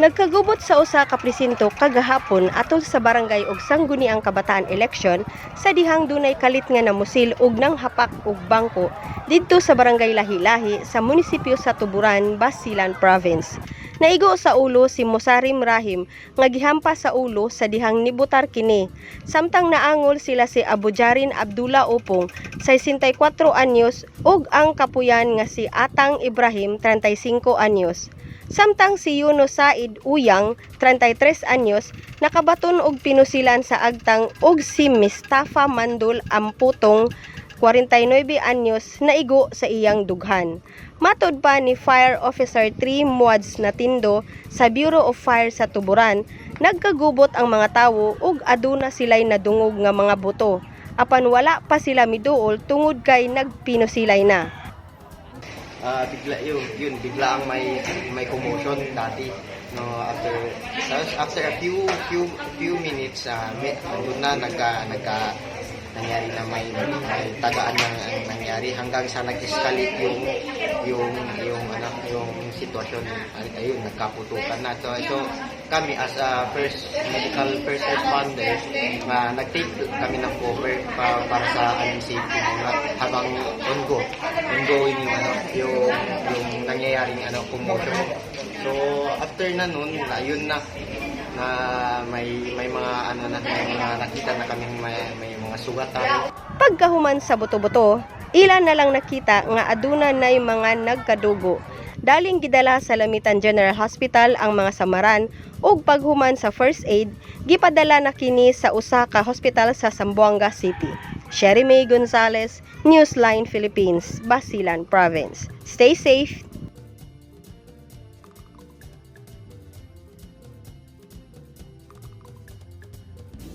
Nagkagubot sa usa ka presinto kagahapon atol sa barangay ug sangguniang kabataan election sa dihang dunay kalit nga namusil ug nang hapak ug bangko didto sa barangay Lahi-Lahi sa munisipyo sa Tuburan, Basilan Province. Naigo sa ulo si Musarim Rahim nga gihampas sa ulo sa dihang nibutar kini. Samtang naangol sila si Abujarin Abdullah Upong 64 anyos ug ang kapuyan nga si Atang Ibrahim 35 anyos. Samtang si Yunus Said Uyang, 33 anyos, nakabaton og pinusilan sa agtang ug si Mustafa Mandul Amputong, 49 anyos, naigo sa iyang dughan. Matod pa ni Fire Officer 3 Muads Natindo sa Bureau of Fire sa Tuburan, nagkagubot ang mga tawo ug aduna sila'y nadungog nga mga buto. Apan wala pa sila miduol tungod kay nagpinusilay na. Ah, bigla yun, yun bigla ang may may commotion dati no after after a few few few minutes uh, may, na nagka nagka nangyari na may, may tagaan ng ang nangyari. Hanggang sa nag-escalate yung yung yung ano yung sitwasyon. Ay- ayun nagkaputukan na. So, so kami as a first medical first responder uh, nag-take kami ng cover pa, para sa aming safety muna habang ongo ongoing yung ano yung yung nangyayaring ano commotion. So after na nun ayun na na may may mga ano na may mga nakita na kaming may, may mga sugatan Pagkahuman sa buto-buto, ilan na lang nakita nga aduna nay mga nagkadugo. Daling gidala sa Lamitan General Hospital ang mga samaran ug paghuman sa first aid, gipadala na kini sa usa ka hospital sa Zamboanga City. Sherry May Gonzalez, Newsline Philippines, Basilan Province. Stay safe,